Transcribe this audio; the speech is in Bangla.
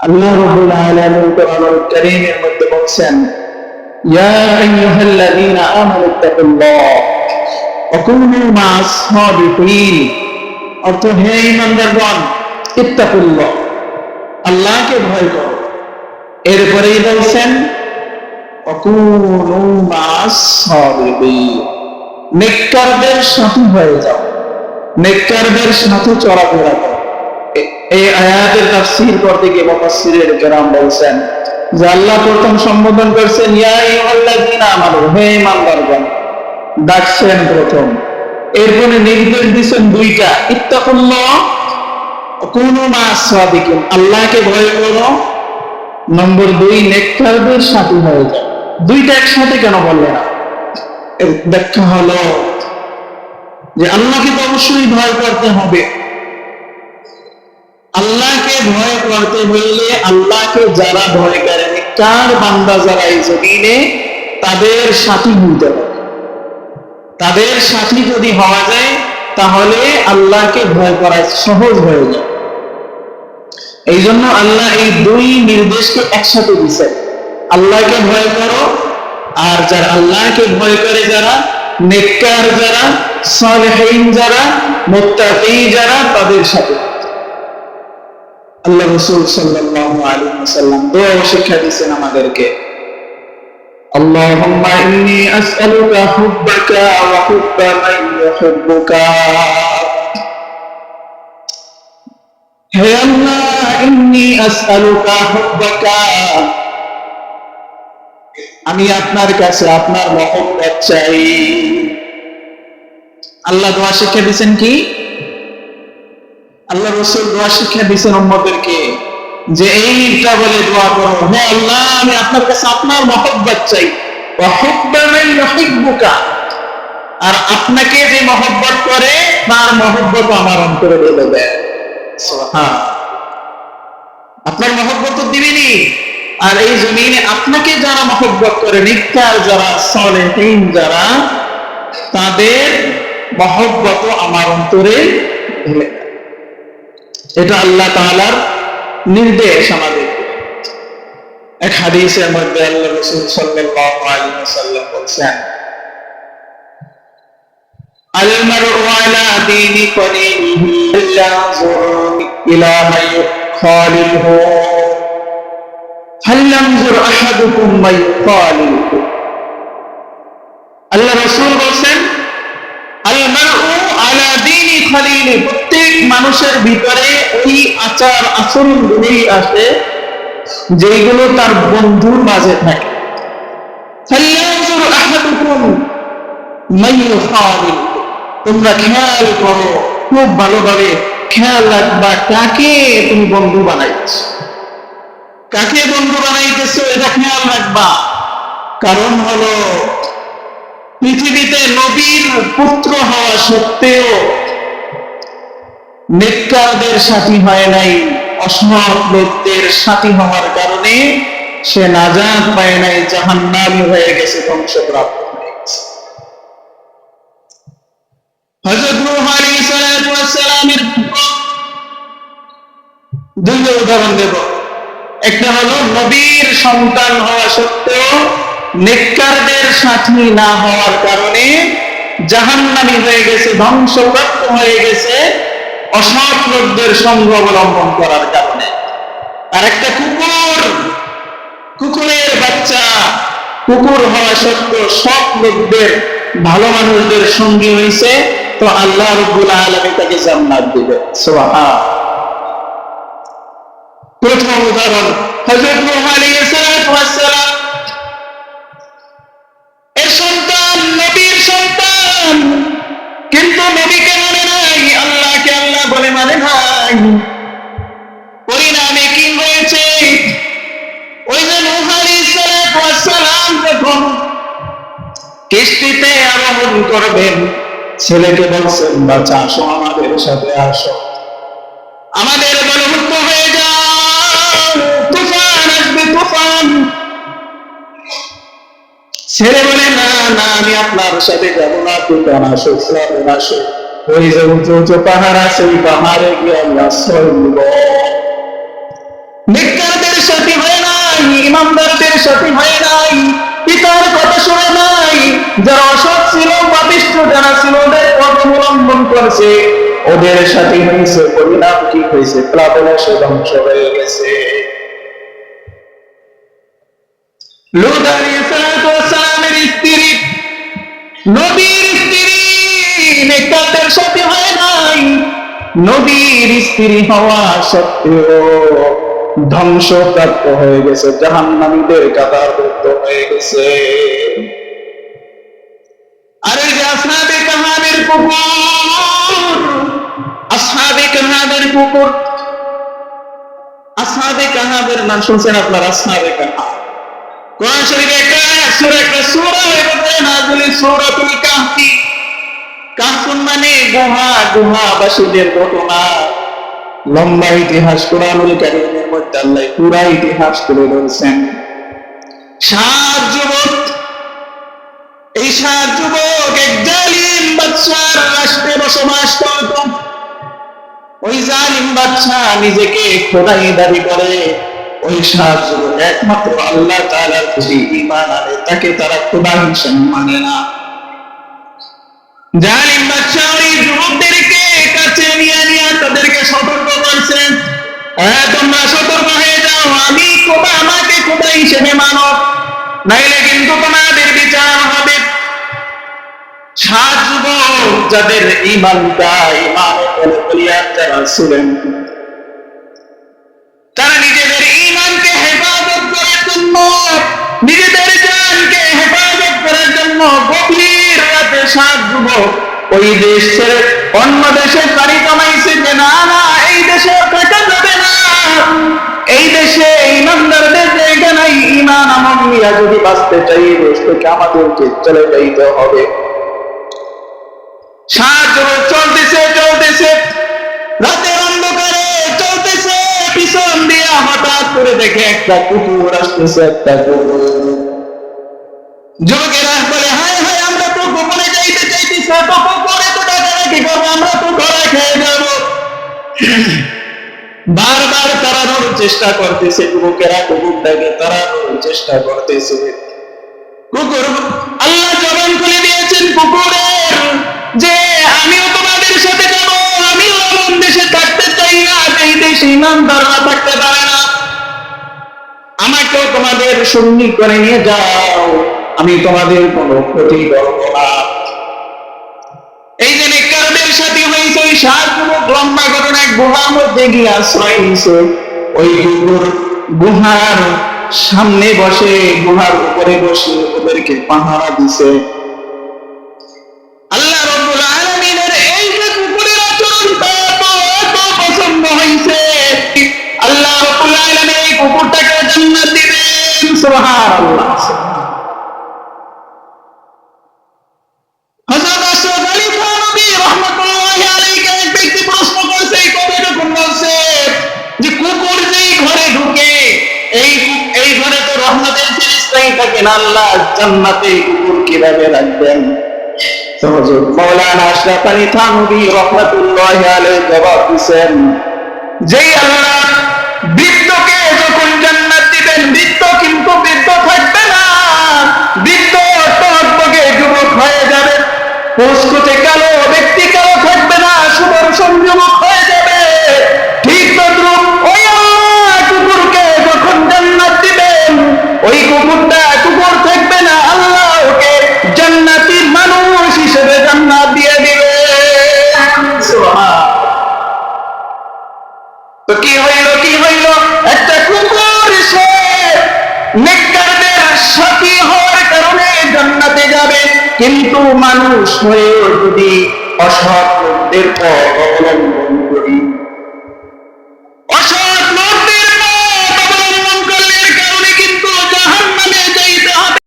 আল্লাহ মধ্যে বলছেন হে আল্লাহকে ভয় করো। এরপরেই বলছেন নেককারদের সাথী হয়ে যাও, নেককারদের সাথে চলাফেরা করো। এই আয়াতের তাফসীর করতে গিয়ে মুফাসসিরের বলছেন যে আল্লাহ প্রথম সম্বোধন করছেন, ইয়া আইয়ুহাল্লাযীনা আমানু, হে ডাকছেন প্রথম। এরপরে নির্দেশ দুইটা, ইত্তাকুল্লাহ কোন মাস আল্লাহকে ভয় করো। নম্বর দুই, নেককারদের সাথী হয়ে যাও দুইটা একসাথে কেন বললে না? এর ব্যাখ্যা হলো যে আল্লাহকে তো অবশ্যই ভয় করতে হবে। ভয় করতে হইলে আল্লাহকে যারা ভয় করে কার বান্দা যারা এই জমিনে, তাদের সাথী হইতে হবে। তাদের সাথী যদি হওয়া যায়, তাহলে আল্লাহকে ভয় করা সহজ হয়ে যায়। এই জন্য আল্লাহ এই দুই নির্দেশকে একসাথে দিচ্ছেন আল্লাহকে ভয় করো, আর যারা আল্লাহকে ভয় করে যারা, নেককার যারা, সালেহীন যারা মুত্তাকি যারা, তাদের সাথে। আল্লাহ রসুল সাল্লাল্লাহু আলাইহি ওয়াসাল্লাম দোয়া শিক্ষা দিয়েছেন আমাদেরকে اللهم إني أسألك حبك وحب من يحبك হে আল্লাহ ইন্নি আসআলুকা হুব্বাকা আমি আপনার কাছে আপনার মহব্বত চাই আল্লাহ দোয়া শিক্ষা দিয়েছেন কি আল্লাহ রসুল দোয়া শিক্ষা দিয়েছেন উম্মদেরকে যে এইটা বলে দোয়া করো। হে আল্লাহ, আমি আপনার কাছে আপনার মহব্বত চাই। আর আপনাকে যে মহব্বত করে, তার মহব্বত আমার অন্তরে ঢেলে দেয়। আপনার মহব্বত দিবেনি। আর এই জমিনে আপনাকে যারা মহব্বত করে নিত্যার যারা, সলেহীন যারা, তাদের মহব্বত আমার অন্তরে ঢেলে দেয়। এটা আল্লাহ তালার নির্দেশ আমাদের। এক হাদিসের মধ্যে আল্লাহ রসুল সাল্লাল্লাহু আলাইহি ওয়াসাল্লাম বলেন আল মারউ আলা দীনি ইলা হাল ইয়ানজুর আহাদুকুম আল্লাহ রাসূল মানুষের ভিতরে ওই আচার আচরণ গুলোই আসে যেগুলো তার বন্ধুর মাঝে থাকে। তোমরা খেয়াল করো, খুব ভালোভাবে খেয়াল রাখবা কাকে তুমি বন্ধু বানাইছো। কাকে বন্ধু বানাইতেছো এটা খেয়াল রাখবা। কারণ হলো, পৃথিবীতে নবীর পুত্র হওয়া সত্ত্বেও নেককারদের সাথী হয় নাই অসৎ লোকদের সাথী হওয়ার কারণে সে নাজাত পায় নাই, জাহান্নামী হয়ে গেছে, ধ্বংসপ্রাপ্ত উদাহরণ দেব। একটা হলো, নবীর সন্তান হওয়া সত্ত্বেও নেককারদের সাথী না হওয়ার কারণে জাহান্নামী হয়ে গেছে, ধ্বংসপ্রাপ্ত হয়ে গেছে অসৎ লোকদের সঙ্গ অবলম্বন করার কারণে। আর একটা কুকুর। কুকুরের বাচ্চা। কুকুর হওয়া সত্ত্বেও সব লোকদের, ভালো মানুষদের সঙ্গী হয়েছে তো আল্লাহ রব্বুল আলমী তাকে জান্নাত দিবে। সুবহান। প্রথম উদাহরণ, হযরত নূহ এর সন্তান, নবীর সন্তান। কিন্তু নবীকে নাই পরিণামে কি হয়েছে? ওই যে সালাম যখন কিস্তিতে আরোহণ করবেন। ছেলেকে বলছেন বাচ্চা আসো আমাদের সাথে আসো। আমাদের বলভুক্ত হয়ে যাও। তুফান আসবে তুফান। ছেলে বলে না না আমি আপনার সাথে যাব না তুফান আসো তুফান আসো ওই যে উঁচু উঁচু পাহাড় আছে, ওই পাহাড়ে গিয়ে আমি আশ্রয় নিব। নেককারদের সাথে হয় নাই ইমামদারদের সাথে হয় নাই, পিতার কথা শুনে নাই, যারা অসৎ ছিল, পাপিষ্ঠ যারা ছিল, ওদের পথ অবলম্বন করছে। ওদের সাথে হয়েছে, পরিণাম কি হয়েছে, প্লাবনে সে ধ্বংস হয়ে গেছে। লুত আলাইহিস সালামের স্ত্রী, নবীর স্ত্রী নেককারদের সাথে হয় নাই। নবীর স্ত্রী হওয়া সত্ত্বেও ধ্বংসপ্রাপ্ত হয়ে গেছে, জাহান্নামীদের কাতারভুক্ত হয়ে গেছে। আরে যে আসহাবে কাহাবের পুকুর আসহাবে কাহাবের পুকুর আসহাবে কাহাবের নাম শুনছেন আপনার, আসহাবে কাহাব। কোরআন শরীফে একটা সূরা একটা সূরা এভাবে নাযিল সূরাতুল কাহফি। কাহফুন মানে গুহা, গুহাবাসীদের ঘটনা। লম্বা ইতিহাস কোরআনুল কারীমের মধ্যে আল্লাহ পুরা ইতিহাস তুলে ধরেছেন। সাত যুবক, এই সাত যুবক এক জালিম রাষ্ট্রে বসবাস করত। ওই জালিম বাদশা নিজেকে খোদাই দাবি করে। ওই সাত যুবক একমাত্র আল্লাহ তাআলার প্রতি ঈমান আনে, তাকে তারা খোদা হিসেবে মানে না। জালিম ওই যুবকদেরকে কাছে নিয়ে নিয়ে তাদেরকে সতর্ক করছেন। তোমরা সতর্ক হয়ে যাও, আমি আমাকে হিসেবে মানো। নাইলে কিন্তু তোমাদের বিচার হবে। সাত যুবক যাদের ইমানটা ইমান যারা ছিলেন, তারা নিজেদের ইমানকে হেফাজত করার জন্য, নিজেদের জানকে হেফাজত করার জন্য গভীর সাত যুবক, ওই দেশ অন্য দেশে পাড়ি কামাইছে যে, না না, এই দেশে থাকা যাবে না। এই দেশে ইমানদারদের জায়গা নাই ইমান আমল নিয়ে যদি বাঁচতে চাই দেশ থেকে আমাদেরকে চলে যাইতে হবে। সাত চলতেছে চলতেছে। রাতের অন্ধকারে চলতেছে। পিছন দিয়ে হঠাৎ করে দেখে একটা কুকুর আসতেছে, একটা কুকুর। যুবকেরা বলে হায় হায় আমরা তো কুকুরে যাইতে বারবার তাড়ানোর চেষ্টা করতেছে যুবকেরা কুকুরটাকে তাড়ানোর চেষ্টা করতেছে। কুকুর, আল্লাহ খুলে দিয়েছেন কুকুরের যে আমিও তোমাদের সাথে যাব, আমিও এমন দেশে থাকতে চাই না এই দেশে থাকতে পারে না। আমাকেও তোমাদের সঙ্গী করে নিয়ে যাও। আমি তোমাদের কোনো ক্ষতি করব না এই যে নেককারদের সাথে হয়েছে ওই সাত যুবক লম্বা ঘটনা এক মধ্যে গিয়ে আশ্রয় নিছে। ওই গুহার সামনে বসে, গুহার উপরে বসে ওদেরকে পাহারা দিছে। আল্লাহ এই আল্লাহ কুকুরটাকে জান্নাত দিবেন, সুবহানাল্লাহ। ফেরেশতাই থাকেন আল্লাহ, জান্নাতে কুকুর কীভাবে রাখবেন? মাওলানা আশরাফ রাহমাতুল্লাহি আলাইহি জবাব দিয়েছেন যেই আল্লাহ বৃদ্ধকে যখন জান্নাত দিবেন, বৃদ্ধ কিন্তু বৃদ্ধ থাকবে না। বৃদ্ধ টকবগে যুবক হয়ে যাবে। পুষ্কুতে কালো, ব্যক্তি কালো থাকবে না সুদর্শন যুবক হয়ে যাবে। কিন্তু মানুষ হয়ে যদি অসৎ লোকদের পথ